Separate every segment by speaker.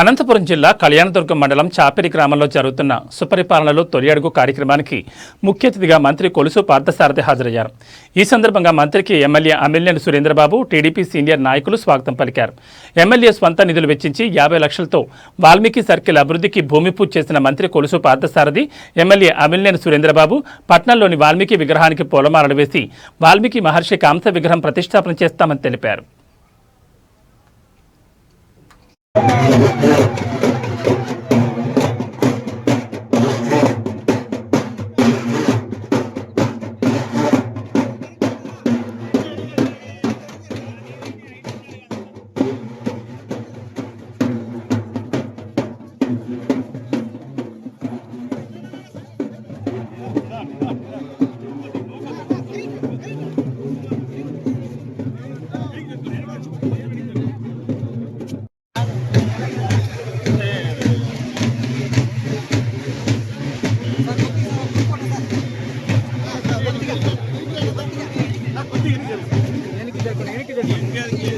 Speaker 1: అనంతపురం జిల్లా కళ్యాణదుర్గం మండలం చాపిరి గ్రామంలో జరుగుతున్న సుపరిపాలనలో తొలి అడుగు కార్యక్రమానికి ముఖ్య అతిథిగా మంత్రి కొలుసు పార్థసారథి హాజరయ్యారు. ఈ సందర్భంగా మంత్రికి MLA Amilineni Surendrababu TDP senior నాయకులు స్వాగతం పలికారు. ఎమ్మెల్యే స్వంత నిధులు వెచ్చించి యాభై లక్షలతో వాల్మీకి సర్కిల్ అభివృద్ధికి భూమి పూజ చేసిన మంత్రి కొలుసు పార్థసారథి ఎమ్మెల్యే అమిలినేని సురేంద్రబాబు పట్నంలోని వాల్మీకి విగ్రహానికి పూలమాలలు వేసి వాల్మీకి మహర్షి కాంస విగ్రహం ప్రతిష్టాపన చేస్తామని తెలిపారు. Thank you.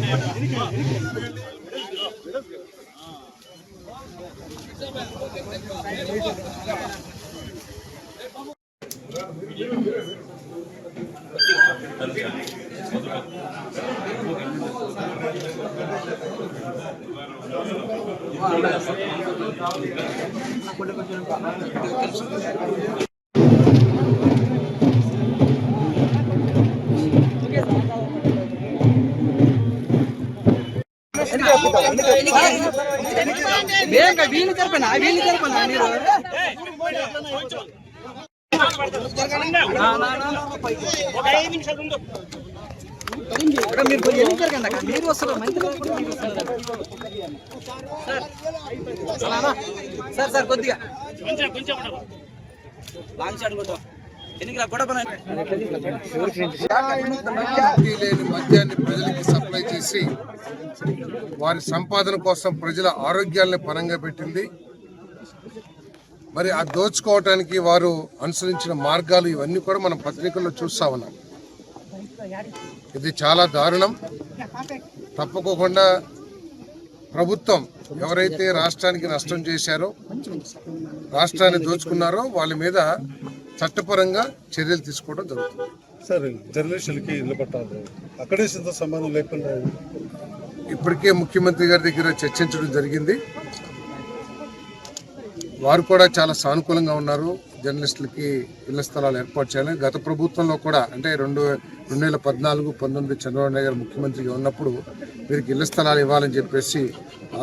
Speaker 2: వేగంగా వీళ్ళు జరపనా వీళ్ళు జరపనా మీరు మీరు కొంచెం ఎందుకు జరగండి అక్కడ మీరు వస్తారు మంచి మీరు వస్తారు. సార్ అలా. సార్ సార్ కొద్దిగా లాంగ్ షాట్ కొట్టాం ఎన్నికల
Speaker 3: లేని మద్యాన్ని ప్రజలకి సప్లై చేసి వారి సంపాదన కోసం ప్రజల ఆరోగ్యాలను పరంగా పెట్టింది. మరి ఆ దోచుకోవటానికి వారు అనుసరించిన మార్గాలు ఇవన్నీ కూడా మనం పత్రికల్లో చూస్తా ఉన్నాం. ఇది చాలా దారుణం. తప్పకోకుండా ప్రభుత్వం ఎవరైతే రాష్ట్రానికి నష్టం చేశారో రాష్ట్రాన్ని దోచుకున్నారో వాళ్ళ మీద చట్టపరంగా చర్యలు తీసుకోవడం జరుగుతుంది.
Speaker 4: సార్ జర్నలిస్టులకి ఇల్లు పట్టాలి. అక్కడే సిద్ధ సంబంధం లేకుండా
Speaker 3: ఇప్పటికే ముఖ్యమంత్రి గారి దగ్గర చర్చించడం జరిగింది. వారు కూడా చాలా సానుకూలంగా ఉన్నారు. జర్నలిస్టులకి ఇళ్ళ స్థలాలు ఏర్పాటు చేయాలని. గత ప్రభుత్వంలో కూడా అంటే రెండు రెండు వేల పద్నాలుగు పంతొమ్మిది చంద్రబాబు నాయుడు గారు ముఖ్యమంత్రిగా ఉన్నప్పుడు వీరికి ఇళ్ళ స్థలాలు ఇవ్వాలని చెప్పేసి ఆలోచన